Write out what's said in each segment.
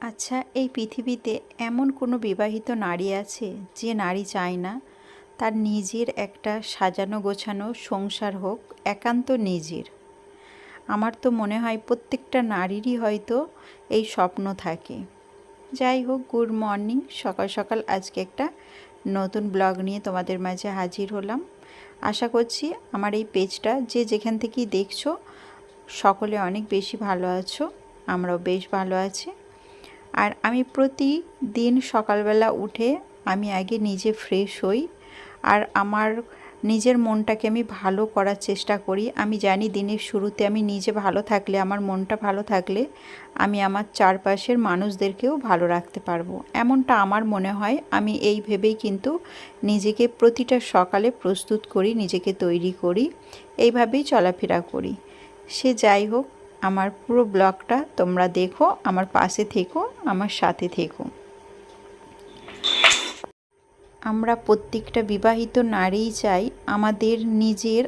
আচ্ছা এই পৃথিবীতে এমন কোনো বিবাহিত নারী আছে যে নারী চায় না? তার নিজের একটা সাজানো গোছানো সংসার হোক, একান্ত নিজের। আমার তো মনে হয় প্রত্যেকটা নারীরই হয়তো এই স্বপ্ন থাকে। যাই হোক, গুড মর্নিং। সকাল সকাল আজকে একটা নতুন ব্লগ নিয়ে তোমাদের মাঝে হাজির হলাম। আশা করছি আমার এই পেজটা যে যেখান থেকেই দেখছ, সকলে অনেক বেশি ভালো আছো, আমরাও বেশ ভালো আছি। আর আমি প্রতিদিন সকালবেলা উঠে আমি আগে নিজে ফ্রেশ হই আর আমার নিজের মনটাকে আমি ভালো করার চেষ্টা করি। আমি জানি দিনের শুরুতে আমি নিজে ভালো থাকলে, আমার মনটা ভালো থাকলে আমি আমার চারপাশের মানুষদেরকেও ভালো রাখতে পারব। এমনটা আমার মনে হয়। আমি এই ভেবেই কিন্তু নিজেকে প্রতিটা সকালে প্রস্তুত করি, নিজেকে তৈরি করি, এইভাবেই চলাফেরা করি। সে যাই হোক আমার পুরো ব্লগটা তোমরা দেখো, আমার পাশে থেকো, আমার সাথে থেকো। আমরা প্রত্যেকটা বিবাহিত নারীই চাই আমাদের নিজের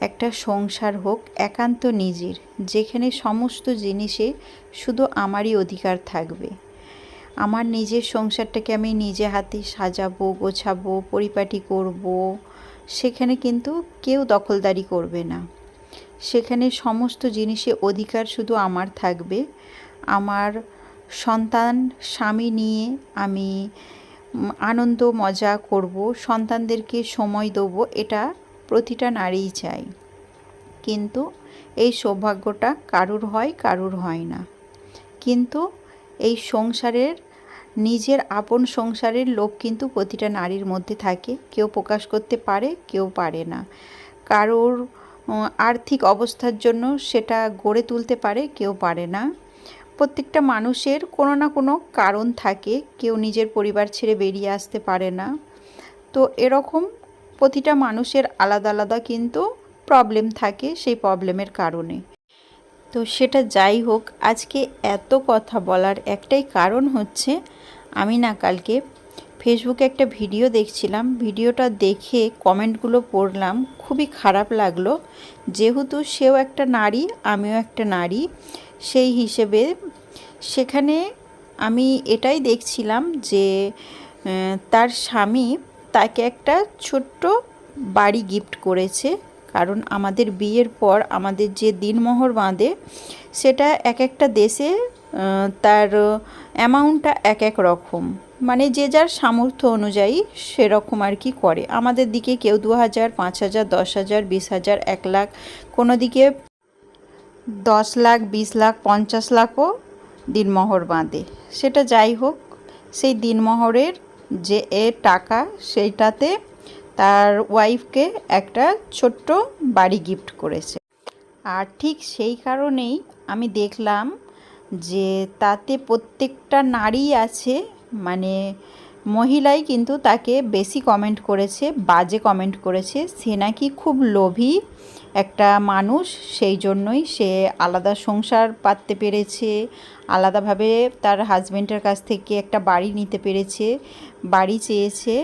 একটা সংসার হোক, একান্ত নিজের, যেখানে সমস্ত জিনিসে শুধু আমারই অধিকার থাকবে। আমার নিজের সংসারটাকে আমি নিজে হাতে সাজাবো, গোছাবো, পরিপাটি করব, সেখানে কিন্তু কেউ দখলদারি করবে না। সেখানে সমস্ত জিনিসে অধিকার শুধু আমার থাকবে। আমার সন্তান, স্বামী নিয়ে আমি আনন্দ, মজা করব, সন্তানদেরকে সময় দেবো, এটা প্রতিটা নারীই চাই কিন্তু এই সৌভাগ্যটা কারুর হয় কারুর হয় না। কিন্তু এই সংসারের, নিজের আপন সংসারের লোভ কিন্তু প্রতিটা নারীর মধ্যে থাকে। কেউ প্রকাশ করতে পারে, কেউ পারে না। কারোর আর্থিক অবস্থার জন্য সেটা গড়ে তুলতে পারে, কেউ পারে না। প্রত্যেকটা মানুষের কোনো না কোনো কারণ থাকে, কেউ নিজের পরিবার ছেড়ে বেরিয়ে আসতে পারে না। তো এরকম প্রতিটা মানুষের আলাদা আলাদা কিন্তু প্রবলেম থাকে সেই প্রবলেমের কারণে। তো সেটা যাই হোক, আজকে এত কথা বলার একটাই কারণ হচ্ছে, আমি না কালকে ফেসবুকে একটা ভিডিও দেখছিলাম। ভিডিওটা দেখে কমেন্টগুলো পড়লাম। খুবই খারাপ লাগল। যেহেতু সেও একটা নারী, আমিও একটা নারী, সেই হিসেবে সেখানে আমি এটাই দেখছিলাম যে তার স্বামী তাকে একটা ছোট্ট বাড়ি গিফট করেছে। কারণ আমাদের বিয়ের পর আমাদের যে দিনমোহর বাঁধে, সেটা এক একটা দেশে তার অ্যামাউন্টটা এক এক রকম। মানে যে যার সামর্থ্য অনুযায়ী সেরকম আর কি করে। আমাদের দিকে কেউ দু হাজার, পাঁচ হাজার, দশ হাজার, বিশ হাজার, এক লাখ, কোনো দিকে দশ লাখ, বিশ লাখ, পঞ্চাশ লাখও দিনমহর বাঁধে। সেটা যাই হোক, সেই দিনমহরের যে এ টাকা, সেইটাতে তার ওয়াইফকে একটা ছোট্ট বাড়ি গিফট করেছে। আর ঠিক সেই কারণেই আমি দেখলাম যে তাতে প্রত্যেকটা নারী আছে মানে মহিলাই কিন্তু তাকে বেশি কমেন্ট করেছে, বাজে কমেন্ট করেছে। সে নাকি খুব লোভী একটা মানুষ, সেই জন্যই সে আলাদা সংসার পাততে পেরেছে, আলাদাভাবে তার হাজব্যান্ডের কাছ থেকে একটা বাড়ি নিতে পেরেছে, বাড়ি চেয়েছে।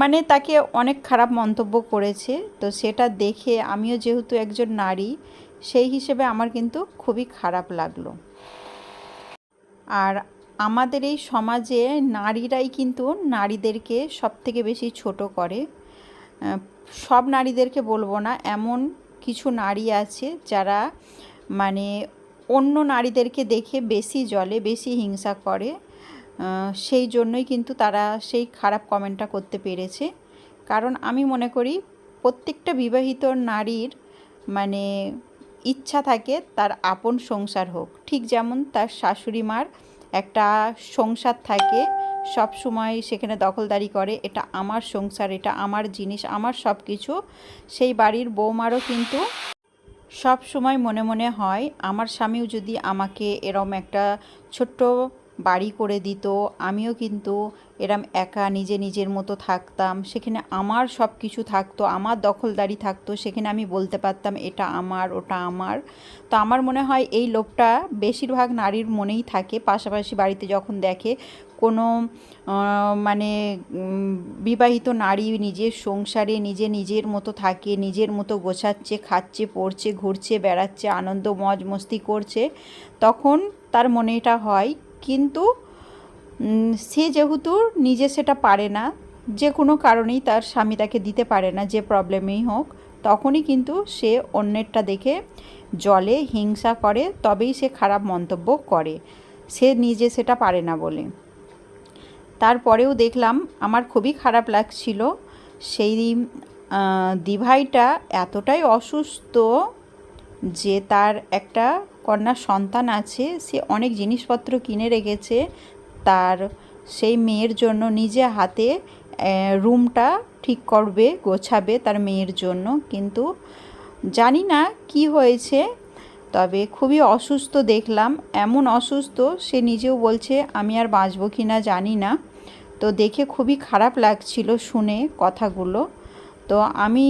মানে তাকে অনেক খারাপ মন্তব্য করেছে। তো সেটা দেখে আমিও যেহেতু একজন নারী, সেই হিসেবে আমার কিন্তু খুবই খারাপ লাগল। আর আমাদের এই সমাজে নারীরাই কিন্তু নারীদেরকে সব থেকে বেশি ছোট করে। সব নারীদেরকে বলব না, এমন কিছু নারী আছে যারা মানে অন্য নারীদেরকে দেখে বেশি জলে বেশি হিংসা করে। সেই জন্যই কিন্তু তারা সেই খারাপ কমেন্টটা করতে পেরেছে। কারণ আমি মনে করি প্রত্যেকটা বিবাহিত নারীর মানে ইচ্ছা থাকে তার আপন সংসার হোক। ঠিক যেমন তার শাশুড়ি মার একটা সংসার থাকে, সব সময় সেখানে দখলদারি করে, এটা আমার সংসার, এটা আমার জিনিস, আমার সব কিছু। সেই বাড়ির বৌমারও কিন্তু সব সময় মনে মনে হয়, আমার স্বামীও যদি আমাকে এরম একটা ছোট্ট বাড়ি করে দিত, আমিও কিন্তু এরম একা নিজে নিজের মতো থাকতাম, সেখানে আমার সব কিছু থাকতো, আমার দখলদারি থাকতো, সেখানে আমি বলতে পারতাম এটা আমার, ওটা আমার। তো আমার মনে হয় এই লোভটা বেশিরভাগ নারীর মনেই থাকে, পাশাপাশি বাড়িতে যখন দেখে কোনো মানে বিবাহিত নারী নিজের সংসারে নিজে নিজের মতো থাকে, নিজের মতো গোছাচ্ছে, খাচ্ছে, পড়ছে, ঘুরছে, বেড়াচ্ছে, আনন্দ মজ মস্তি করছে, তখন তার মনে এটা হয় কিন্তু সে যেহেতু নিজে সেটা পারে না, যে কোনো কারণেই তার স্বামী তাকে দিতে পারে না, যে প্রবলেমেই হোক, তখনই কিন্তু সে অন্যেরটা দেখে জলে হিংসা করে, তবেই সে খারাপ মন্তব্য করে। সে নিজে সেটা পারে না বলে। তারপরেও দেখলাম, আমার খুবই খারাপ লাগছিল, সেই দিভাইটা এতটাই অসুস্থ যে তার একটা কন্যা সন্তান আছে, সে অনেক জিনিসপত্র কিনে রেখেছে। তার সেই মেয়ের জন্য নিজে হাতে রুমটা ঠিক করবে, গোছাবে তার মেয়ের জন্য। কিন্তু জানি না কি হয়েছে, তবে খুবই অসুস্থ দেখলাম। এমন অসুস্থ, সে নিজেও বলছে, আমি আর বাঁচবো কি না জানি না। তো দেখে খুবই খারাপ লাগছিল শুনে কথাগুলো। তো আমি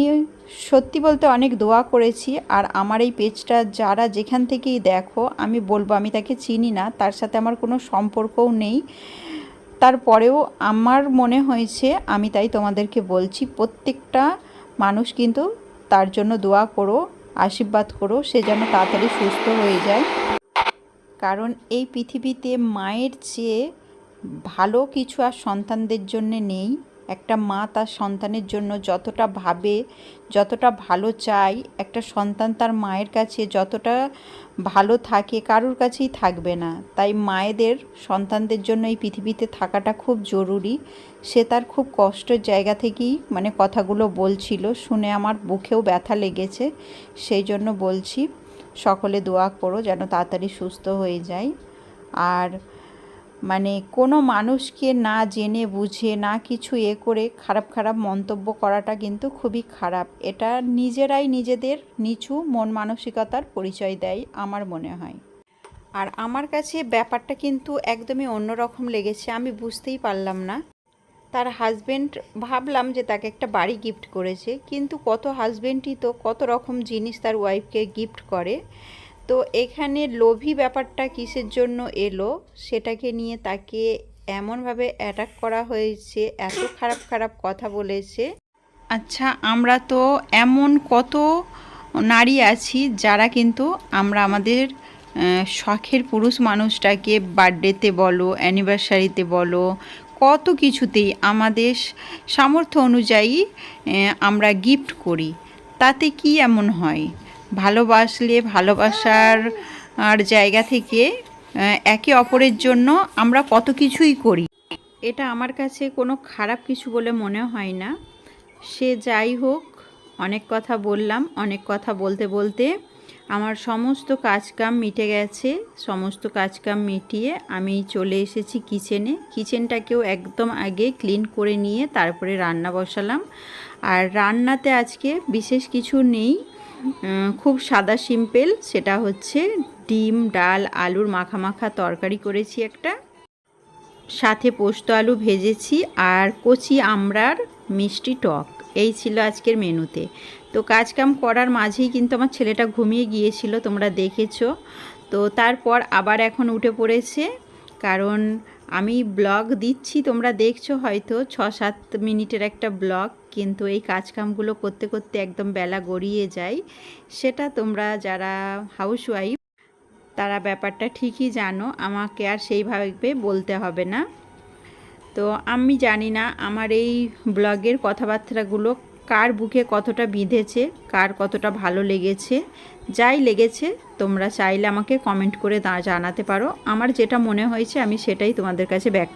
সত্যি বলতে অনেক দোয়া করেছি, আর আমার এই পেজটা যারা যেখান থেকেই দেখো, আমি বলব, আমি তাকে চিনি না, তার সাথে আমার কোনো সম্পর্কও নেই। তারপরেও আমার মনে হয়েছে, আমি তাই তোমাদেরকে বলছি, প্রত্যেকটা মানুষ কিন্তু তার জন্য দোয়া করো, আশীর্বাদ করো, সে যেন তাড়াতাড়ি সুস্থ হয়ে যায়। কারণ এই পৃথিবীতে মায়ের চেয়ে ভালো কিছু আর সন্তানদের জন্য নেই। একটা মা তার সন্তানের জন্য যতটা ভাবে, যতটা ভালো চায়, একটা সন্তান তার মায়ের কাছে যতটা ভালো থাকে কারোর কাছেই থাকবে না। তাই মায়েদের, সন্তানদের জন্য এই পৃথিবীতে থাকাটা খুব জরুরি। সে তার খুব কষ্টের জায়গা থেকেই মানে কথাগুলো বলছিল, শুনে আমার বুকেও ব্যথা লেগেছে। সেই জন্য বলছি, সকলে দোয়া করো যেন তাড়াতাড়ি সুস্থ হয়ে যায়। আর মানে কোনো মানুষকে না জেনে, বুঝে, না কিছু এ করে খারাপ খারাপ মন্তব্য করাটা কিন্তু খুবই খারাপ। এটা নিজেরাই নিজেদের নিচু মন মানসিকতার পরিচয় দেয় আমার মনে হয়। আর আমার কাছে ব্যাপারটা কিন্তু একদমই অন্যরকম লেগেছে, আমি বুঝতেই পারলাম না। তার হাজবেন্ড ভাবলাম যে তাকে একটা বাড়ি গিফট করেছে, কিন্তু কত হাজবেন্ডই তো কত রকম জিনিস তার ওয়াইফকে গিফট করে। তো এখানে লোভী ব্যাপারটা কিসের জন্য এলো? সেটাকে নিয়ে তাকে এমনভাবে অ্যাটাক করা হয়েছে, এত খারাপ খারাপ কথা বলেছে। আচ্ছা আমরা তো এমন কত নারী আছি যারা কিন্তু আমরা আমাদের শখের পুরুষ মানুষটাকে বার্থডেতে বলো অ্যানিভার্সারিতে বলো, কত কিছুতেই আমাদের সামর্থ্য অনুযায়ী আমরা গিফট করি। তাতে কি এমন হয়? ভালোবাসলে, ভালোবাসার, আর জায়গা থেকে একে অপরের জন্য আমরা কত কিছুই করি। এটা আমার কাছে কোনো খারাপ কিছু বলে মনে হয় না। সে যাই হোক, অনেক কথা বললাম, অনেক কথা বলতে বলতে আমার সমস্ত কাজকাম মিটে গেছে। সমস্ত কাজকাম মিটিয়ে আমি চলে এসেছি কিচেনে। কিচেনটাকেও একদম আগে ক্লিন করে নিয়ে তারপরে রান্না বসালাম। আর রান্নাতে আজকে বিশেষ কিছু নেই। খুব সাদা সিম্পল, সেটা হচ্ছে ডিম, ডাল, আলুর মাখা মাখা তরকারি করেছি একটা। সাথে পোস্ত আলু ভেজেছি আর কচি আমড়ার মিষ্টি টক, এই ছিল আজকের মেনুতে। তো কাজকাম করার মাঝেই কিন্তু আমার ছেলেটা ঘুমিয়ে গিয়েছিল, তোমরা দেখেছ। তো তারপর আবার এখন উঠে পড়েছে, কারণ আমি ব্লগ দিচ্ছি, তোমরা দেখছ হয়তো ছ সাত মিনিটের একটা ব্লগ, কিন্তু এই কাজকামগুলো করতে করতে একদম বেলা গড়িয়ে যায়। সেটা তোমরা যারা হাউসওয়াইফ তারা ব্যাপারটা ঠিকই জানো, আমাকে আর সেইভাবে বলতে হবে না। তো আমি জানি না আমার এই ব্লগের কথাবার্তাগুলো কার বুকে কতটা বিঁধেছে, কার কতটা ভালো লেগেছে, যাই লেগেছে তোমরা চাইলে আমাকে কমেন্ট করে জানাতে পারো। আমার যেটা মনে হয়েছে, আমি সেটাই তোমাদের কাছে ব্যাক